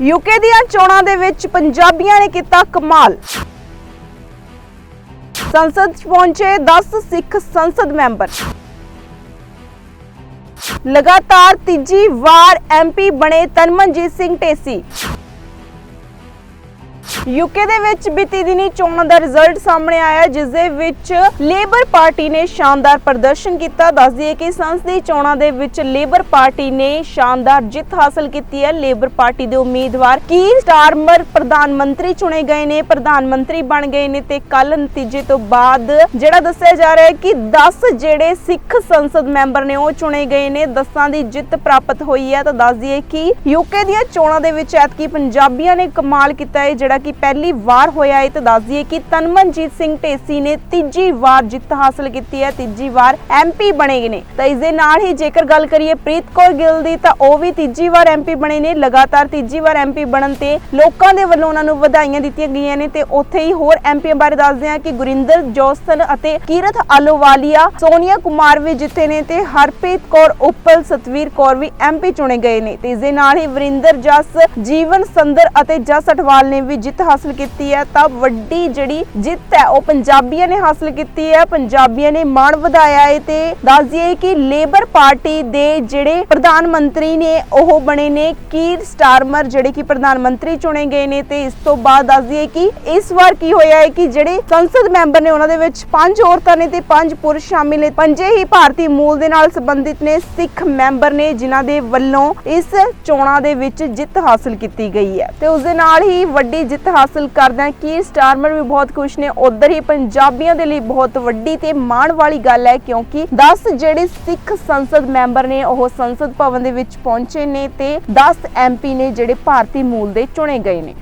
UK ਦੀਆਂ ਚੋਣਾਂ ਦੇ ਵਿੱਚ ਪੰਜਾਬੀਆਂ ਨੇ ਕੀਤਾ ਕਮਾਲ। ਸੰਸਦ 'ਚ ਪਹੁੰਚੇ 10 ਸਿੱਖ ਸੰਸਦ ਮੈਂਬਰ। ਲਗਾਤਾਰ ਤੀਜੀ ਵਾਰ ਐਮਪੀ ਬਣੇ ਤਨਮਨਜੀਤ ਸਿੰਘ ਢੇਸੀ। ਯੂਕੇ ਦੇ ਵਿੱਚ ਬੀਤੀ ਦਿਨੀ ਚੋਣਾਂ ਦਾ ਰਿਜ਼ਲਟ ਸਾਹਮਣੇ ਆਇਆ, ਜਿਸ ਦੇ ਵਿੱਚ ਲੇਬਰ ਪਾਰਟੀ ਨੇ ਸ਼ਾਨਦਾਰ ਪ੍ਰਦਰਸ਼ਨ ਕੀਤਾ। ਦੱਸ ਦਈਏ ਕਿ ਸੰਸਦੀ ਚੋਣਾਂ ਦੇ ਵਿੱਚ ਲੇਬਰ ਪਾਰਟੀ ਨੇ ਸ਼ਾਨਦਾਰ ਜਿੱਤ ਹਾਸਲ ਕੀਤੀ ਹੈ। ਲੇਬਰ ਪਾਰਟੀ ਦੇ ਉਮੀਦਵਾਰ ਕੀਰ ਸਟਾਰਮਰ ਪ੍ਰਧਾਨ ਮੰਤਰੀ ਚੁਣੇ ਗਏ ਨੇ, ਪ੍ਰਧਾਨ ਮੰਤਰੀ ਬਣ ਗਏ ਨੇ ਤੇ ਕੱਲ ਨਤੀਜੇ ਤੋਂ ਬਾਅਦ ਜਿਹੜਾ ਦੱਸਿਆ ਜਾ ਰਿਹਾ ਹੈ ਕਿ 10 ਜਿਹੜੇ ਸਿੱਖ ਸੰਸਦ ਮੈਂਬਰ ਨੇ ਉਹ ਚੁਣੇ ਗਏ ਨੇ 10 ਦੀ ਜਿੱਤ ਪ੍ਰਾਪਤ ਹੋਈ ਹੈ। ਤਾਂ ਦੱਸਦੀ ਦਈਏ ਕਿ ਯੂਕੇ ਦੀਆਂ ਚੋਣਾਂ ਦੇ ਵਿੱਚ ਐਤਕੀ ਪੰਜਾਬੀਆਂ ਨੇ ਕਮਾਲ ਕੀਤਾ ਹੈ, ਜਿਹੜਾ ਕਿ ਪਹਿਲੀ ਵਾਰ ਹੋਇਆ ਹੈ, ਤਾਂ ਦੱਸ ਦਈਏ ਕਿ ਤਨਮਨਜੀਤ ਸਿੰਘ ਢੇਸੀ ਨੇ ਤੀਜੀ ਵਾਰ ਜਿੱਤ ਹਾਸਲ ਕੀਤੀ ਹੈ, ਤੀਜੀ ਵਾਰ ਐਮਪੀ ਬਣੇ ਨੇ। ਤਾਂ ਇਸ ਦੇ ਨਾਲ ਹੀ ਜੇਕਰ ਗੱਲ ਕਰੀਏ ਪ੍ਰੀਤ ਕੌਰ ਗਿੱਲ ਦੀ, ਤਾਂ ਉਹ ਵੀ ਤੀਜੀ ਵਾਰ ਐਮਪੀ ਬਣੇ ਨੇ। ਲਗਾਤਾਰ ਤੀਜੀ ਵਾਰ ਐਮਪੀ ਬਣਨ ਤੇ ਲੋਕਾਂ ਦੇ ਵੱਲੋਂ ਉਹਨਾਂ ਨੂੰ ਵਧਾਈਆਂ ਦਿੱਤੀਆਂ ਗਈਆਂ ਨੇ, ਤੇ ਉੱਥੇ ਹੀ ਹੋਰ ਐਮਪੀਆਂ ਬਾਰੇ ਦੱਸਦੇ ਹਾਂ ਕਿ ਗੁਰਿੰਦਰ ਜੋਸਨ ਅਤੇ ਕੀਰਤ ਆਲੋਵਾਲੀਆ, ਸੋਨੀਆ ਕੁਮਾਰ ਵੀ ਜਿੱਤੇ ਨੇ ਤੇ ਹਰਪ੍ਰੀਤ ਕੌਰ, ਉੱਪਲ ਸਤਵੀਰ ਕੌਰ ਵੀ ਐਮਪੀ ਚੁਣੇ ਗਏ ਨੇ। ਤੇ ਇਸ ਦੇ ਨਾਲ ਹੀ ਵਰਿੰਦਰ ਜਸ, ਜੀਵਨ ਸੰਦਰ ਅਤੇ ਜਸ ਅਟਵਾਲ ਨੇ ਵੀ ਜਿੱਤ ਹਾਸਲ ਕੀਤੀ ਹੈ, ਤਾਂ ਵੱਡੀ ਜਿਹੜੀ ਜਿੱਤ ਹੈ, ਉਹ ਪੰਜਾਬੀਆਂ ਨੇ ਹਾਸਲ ਕੀਤੀ ਹੈ। ਪੰਜਾਬੀਆਂ ਨੇ ਮਾਣ ਵਧਾਇਆ ਹੈ ਤੇ ਦੱਸ ਦਈਏ ਕਿ ਲੇਬਰ ਪਾਰਟੀ ਦੇ ਜਿਹੜੇ ਪ੍ਰਧਾਨ ਮੰਤਰੀ ਨੇ, ਉਹ ਬਣੇ ਨੇ ਕੀਰ ਸਟਾਰਮਰ, ਜਿਹੜੇ ਕਿ ਪ੍ਰਧਾਨ ਮੰਤਰੀ ਚੁਣੇ ਗਏ ਨੇ ਤੇ ਇਸ ਤੋਂ ਬਾਅਦ ਦੱਸ ਦਈਏ ਕਿ ਇਸ ਵਾਰ ਕੀ ਹੋਇਆ ਹੈ ਕਿ ਜਿਹੜੇ ਸੰਸਦ ਮੈਂਬਰ ਨੇ, ਉਹਨਾਂ ਦੇ ਵਿੱਚ ਪੰਜ ਔਰਤਾਂ ਨੇ ਤੇ ਪੰਜ ਪੁਰਸ਼ ਸ਼ਾਮਿਲ ਨੇ। ਪੰਜੇ ਹੀ ਭਾਰਤੀ ਮੂਲ ਦੇ ਨਾਲ ਸੰਬੰਧਿਤ ਨੇ, ਸਿੱਖ ਮੈਂਬਰ ਨੇ, ਜਿਨ੍ਹਾਂ ਦੇ ਵੱਲੋਂ ਇਸ ਚੋਣਾਂ ਦੇ ਵਿੱਚ ਜਿੱਤ ਹਾਸਲ ਕੀਤੀ ਗਈ ਹੈ। ਤੇ ਉਸ ਦੇ ਨਾਲ ਹੀ ਵੱਡੀ ਜਿੱਤ ਹਾਸਲ ਕਰਦਾ ਕੀ ਸਟਾਰਮਰ ਵੀ ਬਹੁਤ ਖੁਸ਼ ਨੇ। ਉਧਰ ਹੀ ਪੰਜਾਬੀਆਂ ਦੇ ਲਈ ਬਹੁਤ ਵੱਡੀ ਤੇ ਮਾਣ ਵਾਲੀ ਗੱਲ ਹੈ ਕਿਉਂਕਿ 10 ਜਿਹੜੇ ਸਿੱਖ ਸੰਸਦ ਮੈਂਬਰ ਨੇ, ਉਹ ਸੰਸਦ ਭਵਨ ਦੇ ਵਿੱਚ ਪਹੁੰਚੇ ਨੇ ਤੇ 10 ਐਮਪੀ ਨੇ ਜਿਹੜੇ ਭਾਰਤੀ ਮੂਲ ਦੇ ਚੁਣੇ ਗਏ ਨੇ।